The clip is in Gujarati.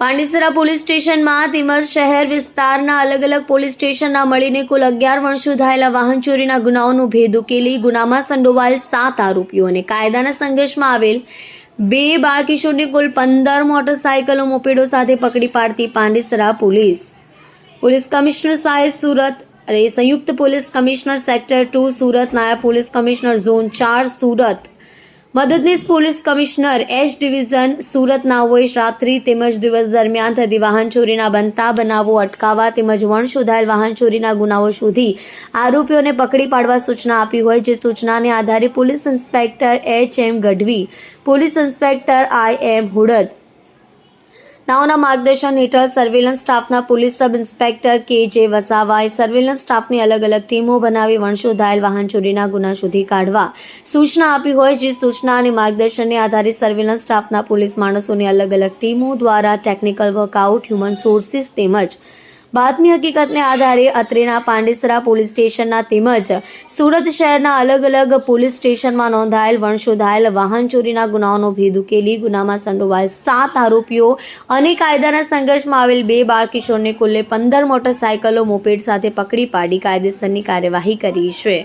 પાંડેસરા પોલીસ સ્ટેશનમાં તેમજ શહેર વિસ્તારના અલગ અલગ પોલીસ સ્ટેશનના મળીને કુલ અગિયાર વર્ષ સુધાયેલા વાહન ચોરીના ગુનાઓનો ભેદ ઉકેલી, ગુનામાં સંડોવાયેલ સાત આરોપીઓને કાયદાના સંઘર્ષમાં આવેલ બે બાળકિશોરને કુલ પંદર મોટરસાયકલો મોપેડો સાથે પકડી પાડતી પાંડેસરા પોલીસ. પોલીસ કમિશનર સાહેબ સુરત અને સંયુક્ત police commissioner sector two Surat, નાયબ પોલીસ કમિશનર ઝોન ચાર સુરત. મદદનીશ police commissioner H division Surat નાઓએ રાત્રિ તેમજ દિવસ દરમિયાન થતી વાહન ચોરીના બનતા બનાવો અટકાવવા તેમજ વણ શોધાયેલ વાહન ચોરીના ગુનાઓ શોધી આરોપીઓને પકડી પાડવા સૂચના આપી હોય જે સૂચનાને આધારે police inspector H M Gadhvi, police inspector I M Hudad નાઓના માર્ગદર્શન હેઠળ સર્વેલન્સ સ્ટાફના પોલીસ સબ ઇન્સ્પેક્ટર કે જે વસાવાએ સર્વેલન્સ સ્ટાફની અલગ અલગ ટીમો બનાવી વણશોધાયેલ વાહન ચોરીના ગુના શોધી કાઢવા સૂચના આપી હોય જે સૂચના અને માર્ગદર્શનને આધારે સર્વેલન્સ સ્ટાફના પોલીસ માણસોની અલગ અલગ ટીમો દ્વારા ટેકનિકલ વર્કઆઉટ હ્યુમન સોર્સિસ તેમજ બાતમી હકીકતને આધારે અત્રેના પાંડેસરા પોલીસ સ્ટેશનના તેમજ સુરત શહેરના અલગ અલગ પોલીસ સ્ટેશનમાં નોંધાયેલ વણશોધાયેલ વાહન ચોરીના ગુનાઓનો ભેદ ઉકેલી, ગુનામાં સંડોવાયેલ સાત આરોપીઓ અને કાયદાના સંઘર્ષમાં આવેલ બે બાળકિશોરને કુલ્લે પંદર મોટરસાયકલો, મોપેડ સાથે પકડી પાડી કાયદેસરની કાર્યવાહી કરી છે.